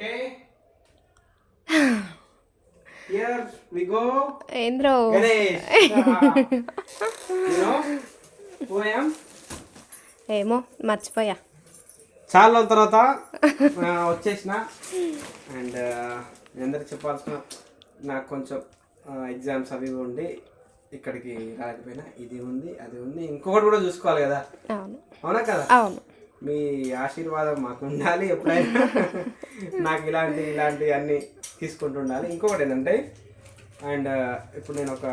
Okay. Here we go. ఏంద్రో Ganesh. You know who I am? ఏమో మర్చిపోయా చాలా రోజుల తర్వాత వచ్చేసిన అండ్ అందరికి చెప్పాల్సిన నాకు కొంచెం ఎగ్జామ్స్ అవి ఉండి ఇక్కడికి రాకపోయినా ఇది ఉంది అది ఉంది ఇంకొకటి కూడా చూసుకోవాలి కదా అవునా కదా అవును మీ ఆశీర్వాదం మాకు ఉండాలి ఎప్పుడైనా. నాకు ఇలాంటి ఇలాంటి అన్ని తీసుకుంటూ ఉండాలి ఇంకొకటి ఏంటంటే అండ్ ఇప్పుడు నేను ఒక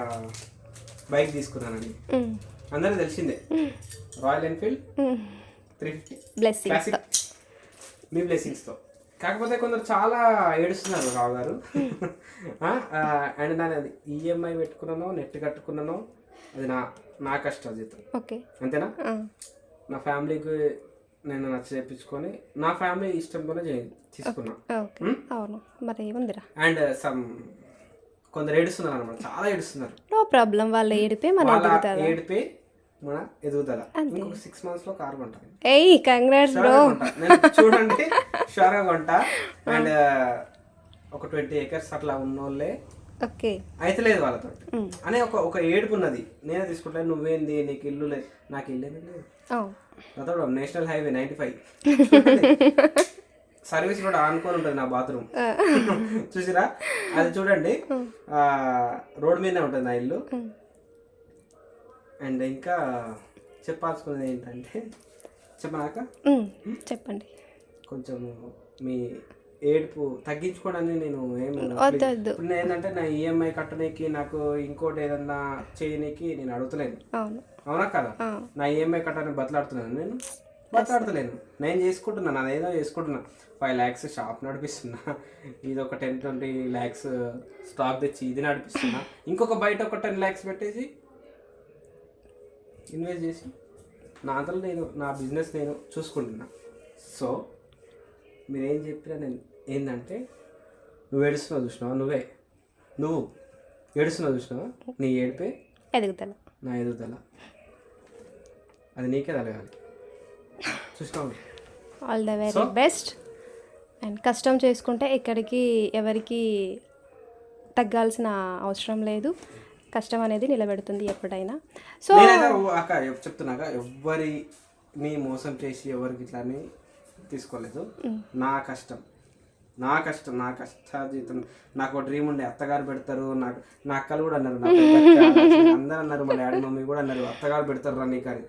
బైక్ తీసుకున్నానండి. ఉమ్, అందరికీ తెలిసిందే. Royal Enfield. త్రీ ఫిఫ్టీ మీ బ్లెస్సింగ్స్తో కాకపోతే కొందరు చాలా ఏడుస్తున్నారు రావు గారు. అండ్ నేను అది ఈఎంఐ పెట్టుకున్నానో నెట్ కట్టుకున్నానో అది నా నా కష్టాజీతం ఓకే. అంతేనా? నా ఫ్యామిలీకి నేను నచ్చ చేయించుకొని నా ఫ్యామిలీ ఇష్టంతోనే చే- తీసుకున్నా. ఓకే అవును. మరి ఏముందిరా? అండ్ సమ్ కొందరు ఏడుస్తున్నారు అనమాట చాలా ఏడుస్తున్నారు. నో ప్రాబ్లం వాళ్ళ ఏడిపే మన ఎదుగుతుందా ఏడిపే మన ఎదుగుదల. ఇంకొక సిక్స్ మంత్స్లో కారు కొంటాను ఏయ్ కంగ్రాట్స్ బ్రో కొంటా. చూడండి షూర్గా కొంటా. అండ్ ఒక ట్వంటీ ఏకర్స్ అట్లా ఉన్నోళ్ళే అయితే లేదు వాళ్ళతో అనే ఒక ఒక ఏడుపు ఉన్నది. నేనే తీసుకుంటాను నువ్వేంది నీకు ఇల్లు లేదు నాకు ఇల్లు లేదు అతడు national highway ninety five. Service road ఆనుకొని ఉంటుంది నా బాత్రూమ్. చూసిరా? అది చూడండి. రోడ్ మీదనే ఉంటుంది నా ఇల్లు. అండ్ ఇంకా చెప్పాల్సుకున్నది ఏంటంటే చెప్పనాక చెప్పండి. కొంచెం మీ ఏడుపు తగ్గించుకోవడానికి నేను ఏమి వద్దు వద్దు. ఇప్పుడు నేను ఏంటంటే నా ఈఎంఐ కట్టడానికి నాకు ఇంకోటి ఏదన్నా చేయనీకి నేను అడుగుతలేను. అవును. కదా. నా ఈఎంఐ కట్టడానికి బతలాడుతున్నాను. నేను బతలాడతలేను. నేను చేసుకుంటున్నాను అదేదో చేసుకుంటున్నా. ఫైవ్ ల్యాక్స్ షాప్ నడిపిస్తున్నా. ఇది ఒక టెన్ ట్వంటీ ల్యాక్స్ స్టాక్ తెచ్చి ఇది నడిపిస్తున్నా. ఇంకొక బయట ఒక టెన్ ల్యాక్స్ పెట్టేసి ఇన్వెస్ట్ చేసి నా అంతలో నేను నా బిజినెస్ నేను చూసుకుంటున్నా. సో మీరు చెప్పినా నేను ఏంటంటే నువ్వు ఏడుస్తున్నావు చూసినావా? నువ్వే. నువ్వు ఏడుస్తున్నావు చూసినావా? నీ ఏడిపే ఎదుగుదల. నా ఎదుగుదల. అది నీకే తలగాలి. చూసినావు? All the very best and కష్టం చేసుకుంటే ఎక్కడికి ఎవరికి తగ్గాల్సిన అవసరం లేదు. కష్టం అనేది నిలబెడుతుంది ఎప్పుడైనా. సో అక్క చెప్తున్నాక ఎవ్వరి నీ మోసం చేసి ఎవరికి ఇట్లా తీసుకోలేదు. నా కష్టం. నా కష్టం నా కష్టాజీతం నాకు ఒక డ్రీమ్ ఉండే అత్తగారు పెడతారు నాకు నా అక్కలు కూడా అన్నారు నా అందరూ అన్నారు మా డాడీ మమ్మీ కూడా అన్నారు అత్తగారు పెడతారు రా నీకు అని.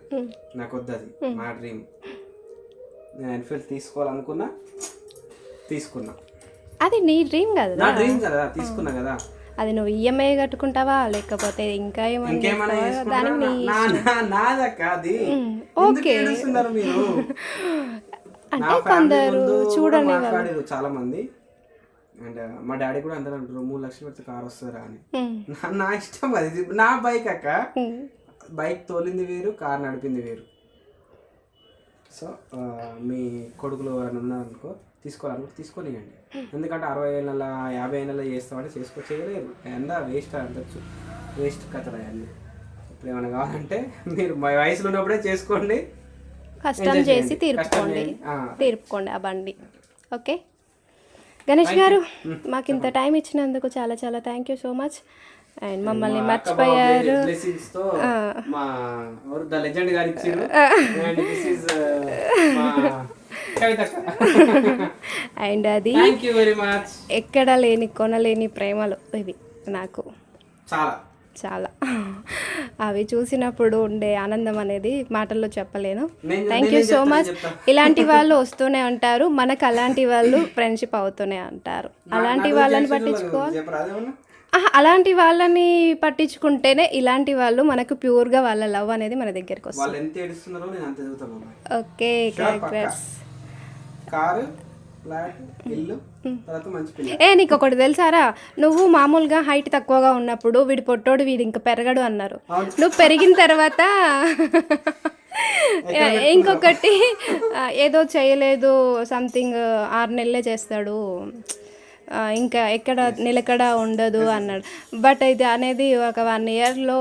నాకు వద్దు అది నా డ్రీమ్ నేను ఎన్ఫీల్డ్ తీసుకోవాలనుకున్నా తీసుకున్నా. అది నీ డ్రీమ్ కదా నా డ్రీమ్ కదా తీసుకున్నా కదా. అది నువ్వు ఈఎంఐ కట్టుకుంటావా లేకపోతే ఇంకా ఏమన్నా? దానికి నీ అంటే కొందరు చూడని మాట్లాడారు చాలా మంది అండ్ మా డాడీ కూడా అందరూ అంటారు మూడు లక్షలు పెడితే కార్ వస్తుందా అని. నా- ఇష్టం అది. నా బైక్ అక్క. బైక్ తోలింది వేరు కార్ నడిపింది వేరు. సో మీ కొడుకులు ఎవరైనా ఉన్నారనుకో తీసుకోవాలనుకో తీసుకొనియండి. ఎందుకంటే అరవై ఏళ్ళ యాభై ఏళ్ళ చేస్తామంటే చేసుకో చేయలేరు. ఎంత వేస్ట్ అంటచ్చు వేస్ట్ కథలు అవన్నీ ఇప్పుడు ఏమైనా కావాలంటే మీరు మా వయసులో ఉన్నప్పుడే చేసుకోండి. కష్టం చేసి. తీర్పుకోండి. తీర్పుకోండి ఆ బండి. ఓకే? గణేష్ గారు మాకు ఇంత టైం ఇచ్చినందుకు చాలా చాలా thank you so much. And మమ్మల్ని మర్చిపోయారు. ఇచ్చారు అండ్ అది ఎక్కడ లేని కొనలేని ప్రేమలు ఇవి నాకు. చాలా. చాలా. అవి చూసినప్పుడు ఉండే ఆనందం అనేది మాటల్లో చెప్పలేను. Thank you so much. ఇలాంటి వాళ్ళు వస్తూనే ఉంటారు. మనకు అలాంటి వాళ్ళు ఫ్రెండ్షిప్ అవుతూనే ఉంటారు. అలాంటి వాళ్ళని పట్టించుకోవాలి. అలాంటి వాళ్ళని పట్టించుకుంటేనే ఇలాంటి వాళ్ళు మనకు ప్యూర్గా వాళ్ళ లవ్ అనేది మన దగ్గరికి వస్తుంది. ఓకే కంగ్రాట్స్ పిల్ల. ఏ నీకు ఒకటి తెలుసారా? నువ్వు మామూలుగా హైట్ తక్కువగా ఉన్నప్పుడు వీడి పొట్టోడు వీడు ఇంకా పెరగడు అన్నారు. నువ్వు పెరిగిన తర్వాత ఇంకొకటి ఏదో చేయలేదు సంథింగ్ ఆరు నెలలే చేస్తాడు. ఇంకా ఎక్కడ నిలకడ ఉండదు అన్నాడు. బట్ ఇది అనేది ఒక వన్ ఇయర్లో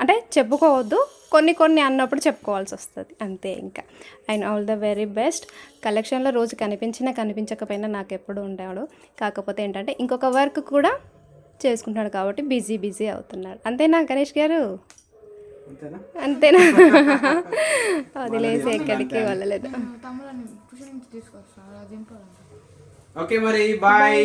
అంటే చెప్పుకోవద్దు. కొన్ని కొన్ని అన్నప్పుడు చెప్పుకోవాల్సి వస్తుంది అంతే ఇంకా. And all the very best. కలెక్షన్లో రోజు కనిపించినా కనిపించకపోయినా నాకు ఎప్పుడు ఉండేవాడు. కాకపోతే ఏంటంటే ఇంకొక వర్క్ కూడా చేసుకుంటాడు కాబట్టి బిజీ బిజీ అవుతున్నాడు. అంతేనా గణేష్ గారు? అంతేనా? వదిలేసి ఎక్కడికి వెళ్ళలేదు. ఓకే మరి బాయ్